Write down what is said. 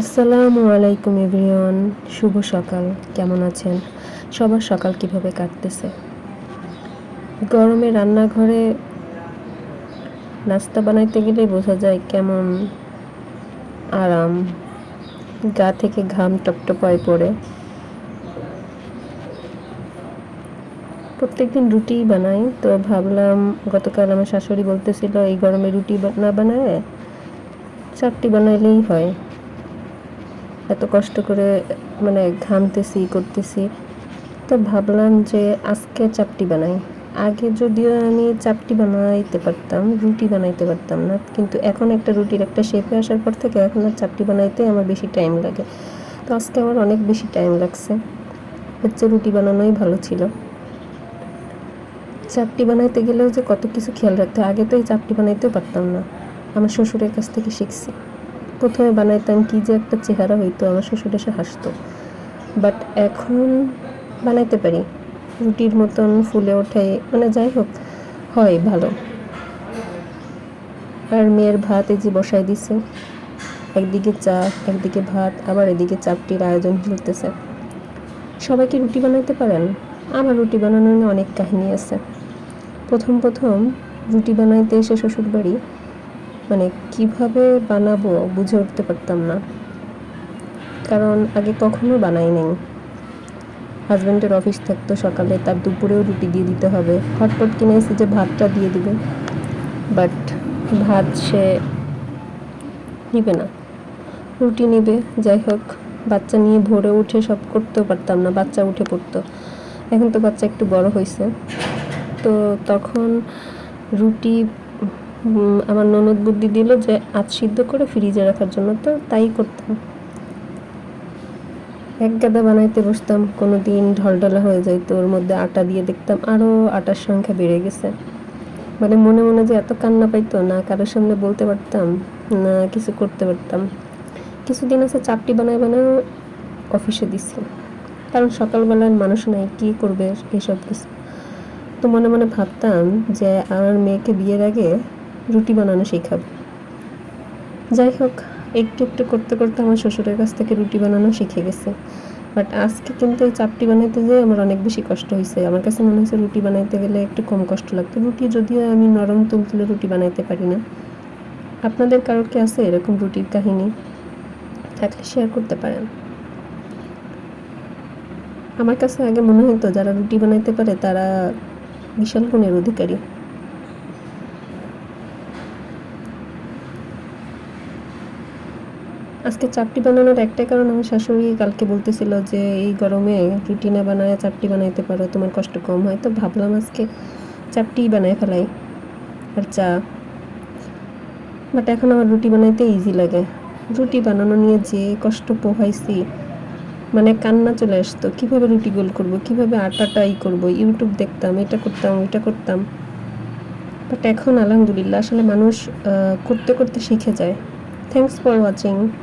আসসালামু আলাইকুম এভরিওয়ান, শুভ সকাল। কেমন আছেন? সবার সকাল কীভাবে কাটতেছে? গরমে রান্নাঘরে নাস্তা বানাইতে গেলে বোঝা যায় কেমন আরাম। গা থেকে ঘাম টপটপায় পড়ে। প্রত্যেকদিন রুটিই বানাই, তো ভাবলাম গতকাল আমার শাশুড়ি বলতেছিল, এই গরমে রুটি না বানায় চারটি বানাইলেই হয়। এত কষ্ট করে মানে ঘামতেছি, করতেছি। তো ভাবলাম যে আজকে চাপটি বানাই। আগে যদিও আমি চাপটি বানাইতে পারতাম, রুটি বানাইতে পারতাম না। কিন্তু এখন একটা রুটির একটা শেপে আসার পর থেকে এখন আর চাপটি বানাইতে আমার বেশি টাইম লাগে। তো আজকে আমার অনেক বেশি টাইম লাগছে। হচ্ছে রুটি বানানোই ভালো ছিল। চাপটি বানাইতে গেলেও যে কত কিছু খেয়াল রাখতে আগে তো এই চাপটি বানাইতেও পারতাম না। আমার শ্বশুরের কাছ থেকে শিখছি। প্রথমে বানাইতাম কি যে একটা চেহারা হইতো, আমার শ্বশুর এসে হাসতো। বাট এখন বানাইতে পারি। রুটির মতন ফুলে ওঠে মানে যাই হোক, হয় ভালো। আর মেয়ের ভাত এই যে বসাই দিছে। একদিকে চা, একদিকে ভাত, আবার এদিকে চাপটির আয়োজন চলতেছে। সবাই কি রুটি বানাইতে পারেন? আমার রুটি বানানোর অনেক কাহিনী আছে। প্রথম প্রথম রুটি বানাইতে এসে শ্বশুর বাড়ি মানে কীভাবে বানাবো বুঝে উঠতে পারতাম না। কারণ আগে কখনো বানাই নাই। হাজব্যান্ডের অফিস থাকতো সকালে, তার দুপুরেও রুটি দিয়ে দিতে হবে। হটপট কিনে এসে যে ভাতটা দিয়ে দিবে। বাট ভাত সে নিবে না। রুটি নিবে, যাই হোক, বাচ্চা নিয়ে ভোরে উঠে সব করতেও পারতাম না, বাচ্চা উঠে পড়তো। এখন তো বাচ্চা একটু বড় হয়েছে তো তখন রুটি আমার ননদ বুদ্ধি দিল যে আজ সিদ্ধ করে ফ্রিজে রাখার জন্য তো তাই করতাম। এক গাদা বানাইতে বসতাম কোনো দিন ঢলঢলা হয়ে যাইতো, ওর মধ্যে আটা দিয়ে দেখতাম আরও আটার সংখ্যা বেড়ে গেছে। মানে মনে মনে যে এত কান্না পাইতো, না কারোর সামনে বলতে পারতাম, না কিছু করতে পারতাম। কিছুদিন আছে চাপটি বানায় বানায় অফিসে দিছি। কারণ সকালবেলার মানুষ নাই, কী করবে এসব কিছু? তো মনে মনে ভাবতাম যে আমার মেয়েকে বিয়ের আগে রুটি বানানো শেখাবো। যাই হোক, একটু একটু করতে করতে আমার শ্বশুরের কাছ থেকে রুটি বানানো শিখে গেছে। বাট আজকে কিন্তু এই চাপটি বানাইতে যেয়ে আমার অনেক বেশি কষ্ট হয়েছে আমার কাছে মনে হয়েছে রুটি বানাইতে গেলে একটু কম কষ্ট লাগতো রুটি যদিও আমি নরম তুলতুলে রুটি বানাইতে পারি না। আপনাদের কারোর কি আছে এরকম রুটির কাহিনী? থাকলে শেয়ার করতে পারেন। আমার কাছে আগে মনে হতো যারা রুটি বানাইতে পারে তারা বিশাল গুণের অধিকারী। আজকে চাপটি বানানোর একটাই কারণ, আমার শাশুড়ি কালকে বলতেছিল যে, এই গরমে রুটি না বানায় চাপটি বানাইতে পারো, তোমার কষ্ট কম হয়। তো ভাবলাম আজকে চাপটিই বানায় ফেলাই আর চা। বাট এখন আমার রুটি বানাইতে ইজি লাগে। রুটি বানানো নিয়ে যে কষ্ট পোহাইছি মানে কান্না চলে আসতো। কীভাবে রুটি গোল করব? কীভাবে আটাটা ই করব? ইউটিউব দেখতাম, এটা করতাম, ওইটা করতাম। বাট এখন আলহামদুলিল্লাহ, আসলে মানুষ করতে করতে শিখে যায়। Thanks for watching